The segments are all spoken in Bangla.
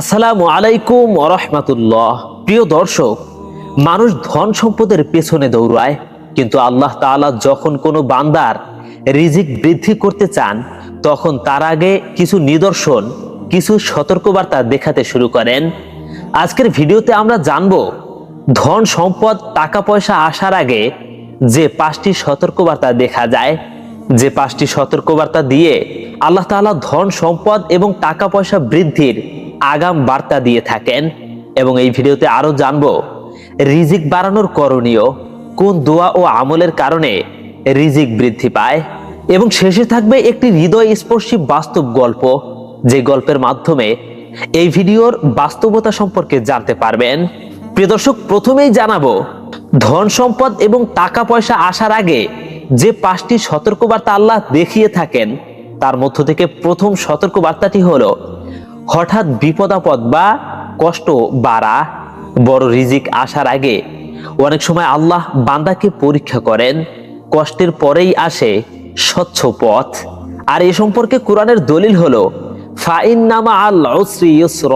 আসসালামু আলাইকুম রহমাতুল্লাহ। প্রিয় দর্শক, মানুষ ধন সম্পদের পেছনে দৌড়ায়, কিন্তু আল্লাহ তাআলা যখন কোনো বান্দার রিজিক বৃদ্ধি করতে চান, তখন তার আগে কিছু নিদর্শন, কিছু সতর্কবার্তা দেখাতে শুরু করেন। আজকের ভিডিওতে আমরা জানব, ধন সম্পদ টাকা পয়সা আসার আগে যে পাঁচটি সতর্কবার্তা দেখা যায়, যে পাঁচটি সতর্কবার্তা দিয়ে আল্লাহ তাআলা ধন সম্পদ এবং টাকা পয়সা বৃদ্ধির আগাম বার্তা দিয়ে থাকেন। এবং এই ভিডিওতে আরও জানব, রিজিক বাড়ানোর করণীয় কোন দোয়া ও আমলের কারণে রিজিক বৃদ্ধি পায়। এবং শেষে থাকবে একটি হৃদয় স্পর্শী বাস্তব গল্প, যে গল্পের মাধ্যমে এই ভিডিওর বাস্তবতা সম্পর্কে জানতে পারবেন। প্রিয় দর্শক, প্রথমেই জানাব, ধন সম্পদ এবং টাকা পয়সা আসার আগে যে পাঁচটি সতর্কবার্তা আল্লাহ দেখিয়ে থাকেন, তার মধ্য থেকে প্রথম সতর্কবার্তাটি হলো হঠাৎ বিপদাপদ বা কষ্ট বাড়া বড় রিজিক আসার আগে অনেক সময় আল্লাহ বান্দাকে পরীক্ষা করেন, কষ্টের পরেই আসে স্বচ্ছ পথ। আর এ সম্পর্কে কোরআনের দলিল হলো ফাইন নামা আল ইউসর,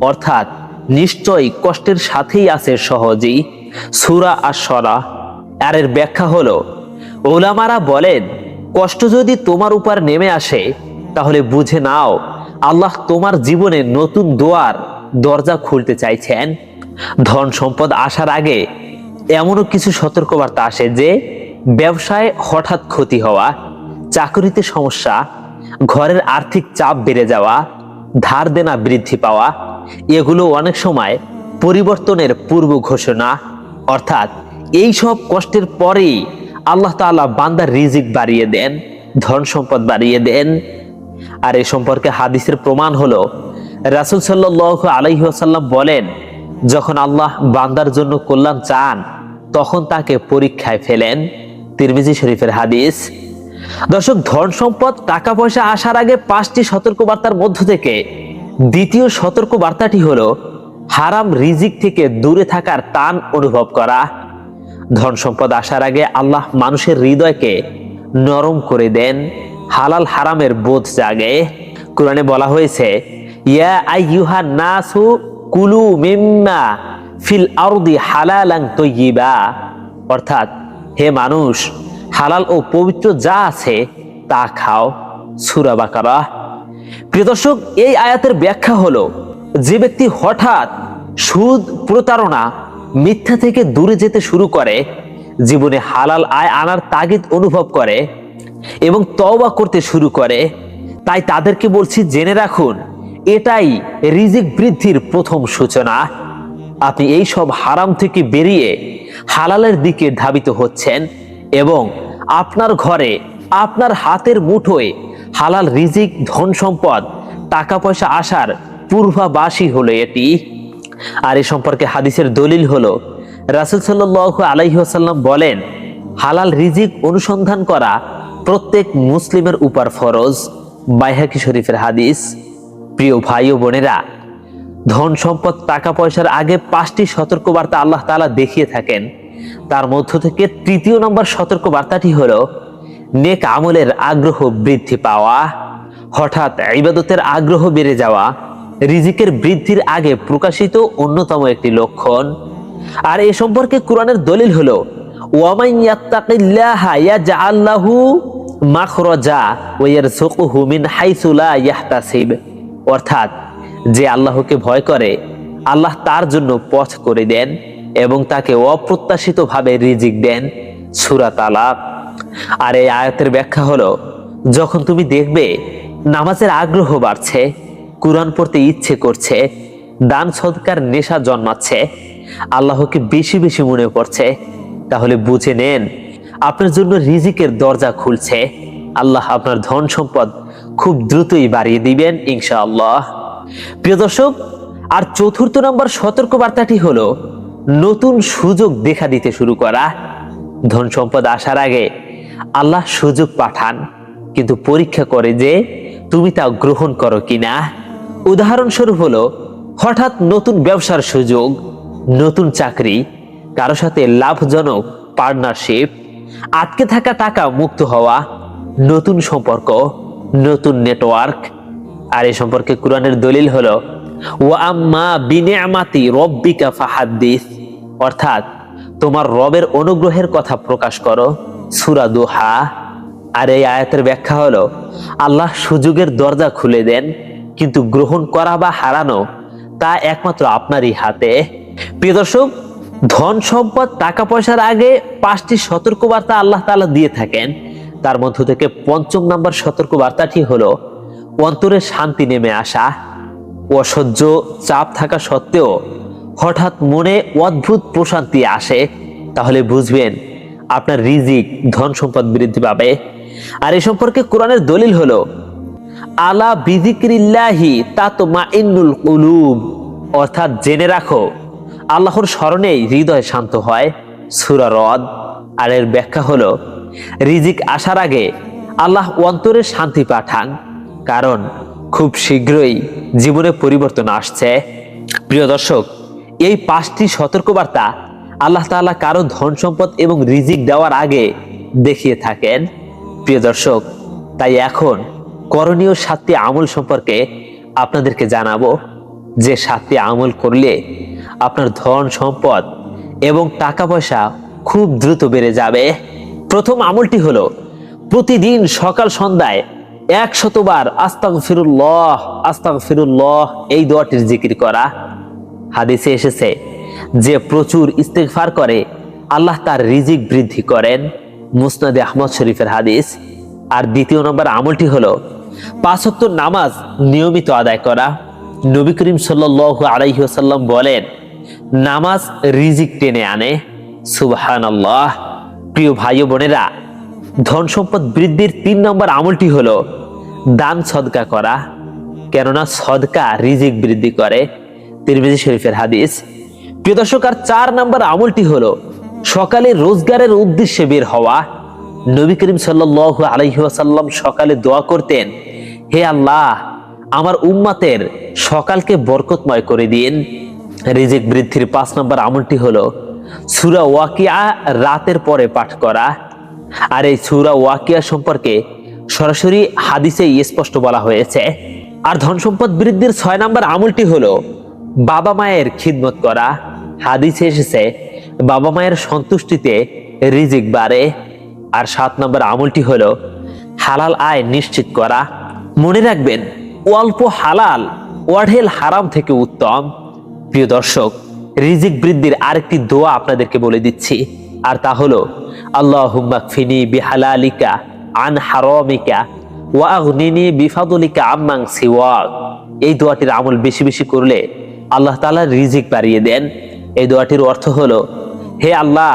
অর্থাৎ নিশ্চয়ই কষ্টের সাথেই আছে সহজেই। সুরা আশরা আর এর ব্যাখ্যা হলো, ওলামারা বলেন, কষ্ট যদি তোমার উপর নেমে আসে, তাহলে বুঝে নাও আল্লাহ তোমার জীবনে নতুন দোয়ার, দরজা খুলতে চাইছেন। ধন সম্পদ আসার আগে এমনও কিছু সতর্কবার্তা আসে যে, ব্যবসায় হঠাৎ ক্ষতি হওয়া, চাকরিতে সমস্যা, ঘরের আর্থিক চাপ বেড়ে যাওয়া, ধার দেনা বৃদ্ধি পাওয়া, এগুলো অনেক সময় পরিবর্তনের পূর্ব ঘোষণা। অর্থাৎ এই সব কষ্টের পরেই আল্লাহ তাআলা বান্দার রিজিক বাড়িয়ে দেন, ধন সম্পদ বাড়িয়ে দেন আর এ সম্পর্কে হাদিসের প্রমাণ হলো, রাসুল সাল্লাহ আলাইসাল্লাম বলেন, যখন আল্লাহ বান্দার জন্য কল্যাণ চান, তখন তাকে পরীক্ষায় ফেলেন। তিরমিজি শরীফের হাদিস, দর্শক, ধন সম্পদ, টাকা পয়সা আসার আগে পাঁচটি সতর্কবার্তার মধ্য থেকে, দ্বিতীয় সতর্কবার্তাটি হলো, হারাম রিজিক থেকে দূরে থাকার টান অনুভব করা। ধন সম্পদ আসার আগে আল্লাহ মানুষের হৃদয়কে নরম করে দেন। হালাল হারামের বোধ জাগে। কোরআনে বলা হয়েছে, ইয়া আইয়ুহা নাসু কুলু মিম্মা ফিল আরদি হালালাং তৈয়িবা। অর্থাৎ, হে মানুষ, হালাল ও পবিত্র যা আছে তা খাও। সূরা বাকারা। প্রিয় দর্শক, এই আয়াতের ব্যাখ্যা হলো, যে ব্যক্তি হঠাৎ সুদ, প্রতারণা, মিথ্যা থেকে দূরে যেতে শুরু করে, জীবনে হালাল আয় আনার তাগিদ অনুভব করে এবং তওবা করতে শুরু করে। তাই তাদেরকে বলছি, জেনে রাখুন, এটাই রিজিক বৃদ্ধির প্রথম সূচনা। আপনি এই সব হারাম থেকে বেরিয়ে হালালের দিকে ধাবিত হচ্ছেন এবং আপনার ঘরে, আপনার হাতের মুঠোয় হালাল রিজিক, ধন সম্পদ, টাকা পয়সা আসার পূর্বাবাসী হলো এটি। আর এ সম্পর্কে হাদিসের দলিল হলো, রাসুল সাল্লাহ আলাইসাল্লাম বলেন, হালাল রিজিক অনুসন্ধান করা প্রত্যেক মুসলিমের উপর ফরজ, বাইহাকি শরীফের হাদিস। প্রিয় ভাই ও বোনেরা, ধন সম্পদ, টাকা পয়সার আগে পাঁচটি সতর্কবার্তা আল্লাহ তাআলা দেখিয়ে থাকেন। তার মধ্য থেকে তৃতীয় নম্বর সতর্কবার্তাটি হল, নেক আমলের আগ্রহ বৃদ্ধি পাওয়া, হঠাৎ ইবাদতের আগ্রহ বেড়ে যাওয়া, রিজিকের বৃদ্ধির আগে প্রকাশিত অন্যতম একটি লক্ষণ। আর এ সম্পর্কে কোরআনের দলিল হলো ওয়ামাই ইয়াত্তাকিল্লাহা ইয়াজআল লাহু মাখরাজা ওয়া ইয়ারযুকুহু মিন হাইসু লা ইয়াহতাসিব। অর্থাৎ, যে আল্লাহকে ভয় করে, আল্লাহ তার জন্য পথ করে দেন এবং তাকে অপ্রত্যাশিতভাবে রিজিক দেন। সূরা তালাক। আর এই আয়াতের ব্যাখ্যা হলো, যখন তুমি দেখবে নামাজের আগ্রহ বাড়ছে, কোরআন পড়তে ইচ্ছে করছে, দান সদকার নেশা জন্মাচ্ছে, আল্লাহকে বেশি বেশি মনে পড়ছে তাহলে বুঝে নেন আপনার জন্য রিজিকের দরজা খুলছে। আল্লাহ আপনার ধন সম্পদ খুব দ্রুতই বাড়িয়ে দিবেন, ইনশাআল্লাহ। প্রিয় দর্শক, আর চতুর্থ নম্বর সতর্কবার্তাটি হলো, নতুন সুযোগ দেখা দিতে শুরু করা। ধন সম্পদ আসার আগে আল্লাহ সুযোগ পাঠান, কিন্তু পরীক্ষা করে যে তুমি তা গ্রহণ করো কিনা। উদাহরণস্বরূপ হলো, হঠাৎ নতুন ব্যবসার সুযোগ, নতুন চাকরি, কারও সাথে লাভজনক পার্টনারশিপ আটকে থাকা টাকা মুক্ত হওয়া, নতুন সম্পর্ক, নতুন নেটওয়ার্ক আর এই সম্পর্কে কোরআনের দলিল হলো অর্থাৎ, তোমার রবের অনুগ্রহের কথা প্রকাশ করো, সুরা দোহা। আর এই আয়াতের ব্যাখ্যা হলো, আল্লাহ সুযোগের দরজা খুলে দেন, কিন্তু গ্রহণ করা বা হারানো, তা একমাত্র আপনারই হাতে। প্রিয় দর্শক ধন সম্পদ, টাকা পয়সার আগে পাঁচটি সতর্কবার্তা আল্লাহ তাআলা দিয়ে থাকেন। তার মধ্য থেকে পঞ্চম নাম্বার সতর্কবার্তাটি হলো, অন্তরে শান্তি নেমে আসা। অসহ্য চাপ থাকা সত্ত্বেও হঠাৎ মনে অদ্ভুত প্রশান্তি আসে। তাহলে বুঝবেন আপনার রিজিক ধন সম্পদ বৃদ্ধি পাবে। আর এ সম্পর্কে কোরআনের দলিল হলো, আলা বিজিক্রিল্লাহি তাতমা ইন্নুল কুলুব। অর্থাৎ জেনে রাখো আল্লাহর স্মরণেই হৃদয় শান্ত হয়। সুরা রদ, আর এর ব্যাখ্যা হলো, রিজিক আসার আগে আল্লাহ অন্তরে শান্তি পাঠান, কারণ খুব শীঘ্রই জীবনে পরিবর্তন আসছে। প্রিয় দর্শক, এই পাঁচটি সতর্কবার্তা আল্লাহ তাআলা কারও ধন সম্পদ এবং রিজিক দেওয়ার আগে দেখিয়ে থাকেন। প্রিয় দর্শক, তাই এখন করণীয় সাতটি আমল সম্পর্কে আপনাদেরকে জানাব। যে সাতটি আমল করলে আপনার ধন সম্পদ এবং টাকা পয়সা খুব দ্রুত বেড়ে যাবে। প্রথম আমলটি হলো, প্রতিদিন সকাল সন্ধ্যায় এক শতবার আস্তাগ ফিরুল্লাহ আস্তাগ ফিরুল্লাহ এই দোয়াটির জিকির করা। হাদিসে এসেছে যে প্রচুর ইস্তেগফার করে, আল্লাহ তার রিজিক বৃদ্ধি করেন। মুসনাদে আহমদ শরীফের হাদিস। আর দ্বিতীয় নম্বর আমলটি হলো পাঁচক্ত নামাজ নিয়মিত আদায় করা। নবী করিম সাল্লাহ আলাইসাল্লাম বলেন নামাজ রিজিক টেনে আনে। সুবহান আল্লাহ প্রিয় ভাই বোনেরা, ধন সম্পদ বৃদ্ধির তিন নম্বর আমলটি হলো দান সদকা করা। কেননা সদকা রিজিক বৃদ্ধি করে। তিরমিজি শরীফের হাদিস। প্রিয় দর্শক, আর চার নম্বর আমলটি হলো সকালে রোজগারের উদ্দেশ্যে বের হওয়া। নবী করিম সাল্লাহ আলহিহাসাল্লাম সকালে দোয়া করতেন, হে আল্লাহ, আমার উম্মাতের সকালকে বরকতময় করে দিন। রিজিক বৃদ্ধির পাঁচ নম্বর আমলটি হলো সুরা ওয়াকিয়া রাতের পরে পাঠ করা। আর এই সুরা ওয়াকিয়া সম্পর্কে সরাসরি হাদিসে স্পষ্ট বলা হয়েছে। আর ধন সম্পদ বৃদ্ধির ছয় নম্বর আমলটি হলো বাবা মায়ের খিদমত করা। হাদিসে এসেছে, বাবা মায়ের সন্তুষ্টিতে রিজিক বাড়ে। আর সাত নম্বর আমলটি হলো হালাল আয় নিশ্চিত করা। মনে রাখবেন, অল্প হালাল ওয়াঢেল হারাম থেকে উত্তম। প্রিয় দর্শক, রিজিক বৃদ্ধির আরেকটি দোয়া আপনাদেরকে বলে দিচ্ছি, আর তা হলো আল্লাহ ফিনি বিহালালিকা আন হারমিকা ওয়াগনিনি বিফাদুলিকা আম্মাং সিওয়াক। এই দোয়াটির আমল বেশি বেশি করলে আল্লাহ তাআলা রিজিক বাড়িয়ে দেন। এই দোয়াটির অর্থ হলো, হে আল্লাহ,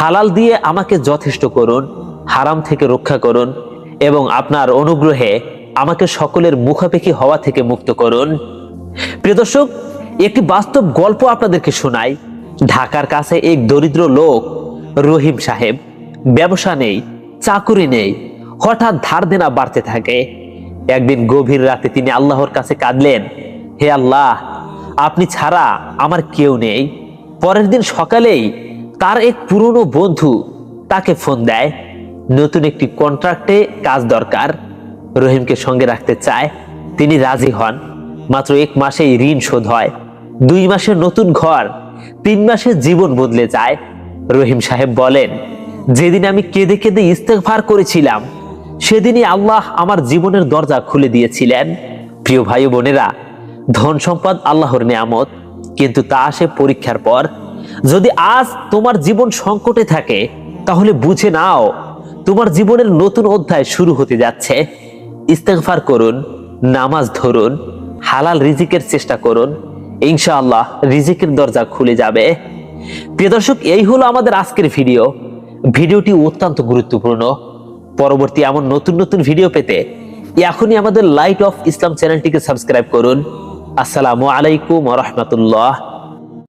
হালাল দিয়ে আমাকে যথেষ্ট করুন, হারাম থেকে রক্ষা করুন এবং আপনার অনুগ্রহে আমাকে সকলের মুখাপেক্ষি হওয়া থেকে মুক্ত করুন। প্রিয় দর্শক একটি বাস্তব গল্প আপনাদেরকে শোনাই। ঢাকার কাছে এক দরিদ্র লোক, রহিম সাহেব, ব্যবসা নেই, চাকুরি নেই, হঠাৎ ধার দেনা বাড়তে থাকে। একদিন গভীর রাতে তিনি আল্লাহর কাছে কাঁদলেন, হে আল্লাহ, আপনি ছাড়া আমার কেউ নেই। পরের দিন সকালেই তার এক পুরনো বন্ধু তাকে ফোন দেয়, নতুন একটি কন্ট্রাক্টে কাজ দরকার। রহিমকে সঙ্গে রাখতে চায়। তিনি রাজি হন। মাত্র এক মাসেই ঋণ শোধ হয়। দুই মাসে নতুন ঘর, তিন মাসে জীবন বদলে যায়। রহিম সাহেব বলেন, যেদিন আমি কেঁদে কেঁদে ইস্তেকভার করেছিলাম, সেদিনই আল্লাহ আমার জীবনের দরজা খুলে দিয়েছিলেন। প্রিয় ভাই বোনেরা, ধন সম্পদ আল্লাহর নিয়ামত, কিন্তু তা আসে পরীক্ষার পর। যদি আজ তোমার জীবন সংকটে থাকে, তাহলে বুঝে নাও, তোমার জীবনের নতুন অধ্যায় শুরু হতে যাচ্ছে। ইস্তেগফার করুন, নামাজ ধরুন, হালাল রিজিকের চেষ্টা করুন ইনশাআল্লাহ রিজিকের দরজা খুলে যাবে। প্রিয় দর্শক, এই হলো আমাদের আজকের ভিডিও। ভিডিওটি অত্যন্ত গুরুত্বপূর্ণ। পরবর্তী এমন নতুন নতুন ভিডিও পেতে এখনই আমাদের লাইট অফ ইসলাম চ্যানেলটিকে সাবস্ক্রাইব করুন। আসসালামু আলাইকুম রহমতুল্লাহ।